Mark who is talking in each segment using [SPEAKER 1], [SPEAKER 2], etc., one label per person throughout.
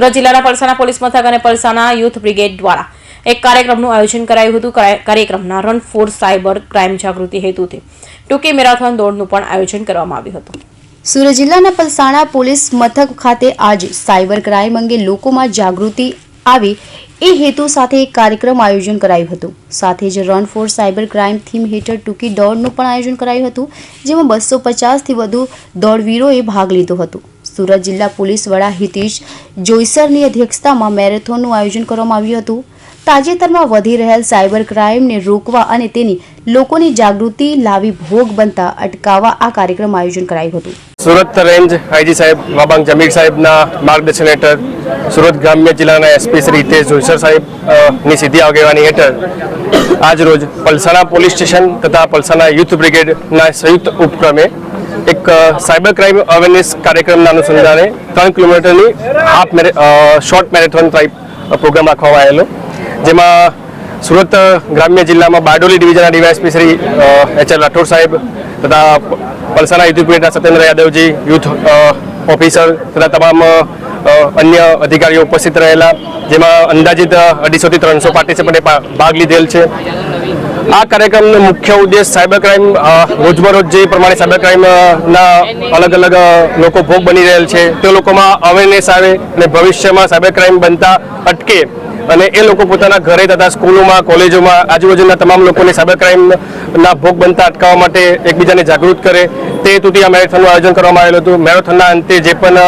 [SPEAKER 1] સુરત જિલ્લાના પલસાના પોલીસ મથક અને પલસાના યુથ બ્રિગેડ દ્વારા એક કાર્યક્રમનું આયોજન કરાયું હતું. કાર્યક્રમના રન ફોર સાયબર ક્રાઇમ જાગૃતિ હેતુથી ટૂંકી મેરાથોન દોડનું પણ આયોજન કરવામાં આવ્યું હતું.
[SPEAKER 2] સુરત જિલ્લાના પલસાણા પોલીસ મથક ખાતે આજે સાયબર ક્રાઇમ અંગે લોકોમાં જાગૃતિ આવે એ હેતુ સાથે એક કાર્યક્રમ આયોજન કરાયું હતું. સાથે જ run for cyber crime theme હેઠળ ટૂંકી દોડનું પણ આયોજન કરાયું હતું, જેમાં બસો પચાસથી વધુ દોડવીરોએ ભાગ લીધો હતો. સુરત જિલ્લા પોલીસ વડા હિતેશ જોઈસરની અધ્યક્ષતામાં મેરેથોનનું આયોજન કરવામાં આવ્યું હતું. તાજેતરમાં વધી રહેલ સાયબર ક્રાઇમને રોકવા અને તેની લોકોની જાગૃતિ લાવી ભોગ બનતા અટકાવવા આ કાર્યક્રમ આયોજન કરાયું હતું.
[SPEAKER 3] સુરત રેન્જ આઈજી સાહેબ વાબાંગ જમીર સાહેબના માર્ગદર્શન હેઠળ સુરત ગ્રામ્ય જિલ્લાના એસપી શ્રી હિતેશ જોઈસર સાહેબની સીધી આગેવાની હેઠળ આજ રોજ પલસાણા પોલીસ સ્ટેશન તથા પલસાણા યુથ બ્રિગેડના સંયુક્ત ઉપક્રમે એક સાયબર ક્રાઇમ અવેરનેસ કાર્યક્રમના અનુસંધાને ત્રણ કિલોમીટરની હાફ મેરે શોર્ટ મેરેથોન ટાઈપ પ્રોગ્રામ રાખવામાં આવેલો. જેમાં સુરત ગ્રામ્ય જિલ્લામાં Bardoli ડિવિઝનના DYSP Shri H L Rathod સાહેબ તથા પલસાના યુદ્ધપીઠના સત્યેન્દ્ર યાદવજી, યુથ ઓફિસર તથા તમામ અન્ય અધિકારીઓ ઉપસ્થિત રહેલા. જેમાં અંદાજિત અઢીસોથી ત્રણસો પાર્ટિસિપન્ટે ભાગ લીધેલ છે. આ કાર્યક્રમનો મુખ્ય ઉદ્દેશ સાયબર ક્રાઇમ રોજબરોજ જે પ્રમાણે સાયબર ક્રાઇમના અલગ અલગ લોકો ભોગ બની રહેલ છે, તે લોકોમાં અવેરનેસ આવે અને ભવિષ્યમાં સાયબર ક્રાઇમ બનતા અટકે અને એ લોકો પોતાના ઘરે તથા સ્કૂલોમાં, કોલેજોમાં, આજુબાજુના તમામ લોકોને સાયબર ક્રાઇમના ભોગ બનતા અટકાવવા માટે એકબીજાને જાગૃત કરે. તે હેતુથી આ મેરેથોનનું આયોજન કરવામાં આવેલું હતું. મેરેથોનના અંતે જે પણ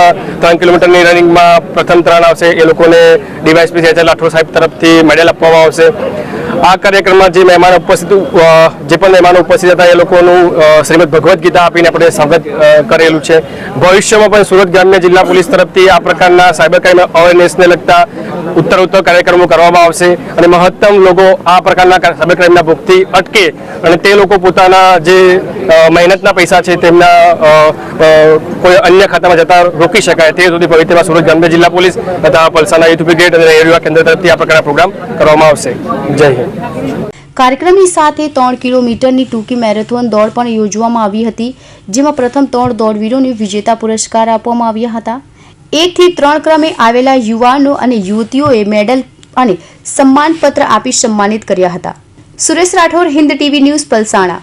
[SPEAKER 3] ત્રણ કિલોમીટરની રનિંગમાં પ્રથમ ત્રણ આવશે, એ લોકોને ડીવાયસપી એચ એલ રાઠોડ સાહેબ તરફથી મેડલ આપવામાં આવશે. આ કાર્યક્રમમાં જે મહેમાનો ઉપસ્થિત જે પણ મહેમાનો ઉપસ્થિત હતા, એ લોકોનું શ્રીમદ ભગવદ્ ગીતા આપીને આપણે સ્વાગત કરેલું છે. ભવિષ્યમાં પણ સુરત ગ્રામ્ય જિલ્લા પોલીસ તરફથી આ પ્રકારના સાયબર ક્રાઇમ અવેરનેસને લગતા ઉત્તરોત્તર કાર્યક્રમો કરવામાં આવશે અને મહત્તમ લોકો આ પ્રકારના સાયબર ક્રાઇમના ભોગથી અટકે અને તે લોકો પોતાના જે મહેનતના પૈસા છે તેમના કોઈ અન્ય ખાતામાં જતા રોકી શકાય તે સુધી ભવિષ્યમાં સુરત ગ્રામ્ય જિલ્લા પોલીસ તથા પલસાના યુથ બ્રિગેડ અને રેડિયો કેન્દ્ર તરફથી આ પ્રકારના પ્રોગ્રામ કરવામાં આવશે. જય હિન્દ.
[SPEAKER 2] કાર્યક્રમની સાથે ત્રણ કિલોમીટરની ટૂંકી મેરેથોન દોડ પણ યોજવામાં આવી હતી, જેમાં પ્રથમ ત્રણ દોડવીરોને વિજેતા પુરસ્કાર આપવામાં આવ્યા હતા. એકથી ત્રણ ક્રમે આવેલા યુવાનો અને યુવતીઓએ મેડલ અને સન્માનપત્ર આપી સન્માનિત કર્યા હતા. Suresh Rathod, Hind TV news, Palsana.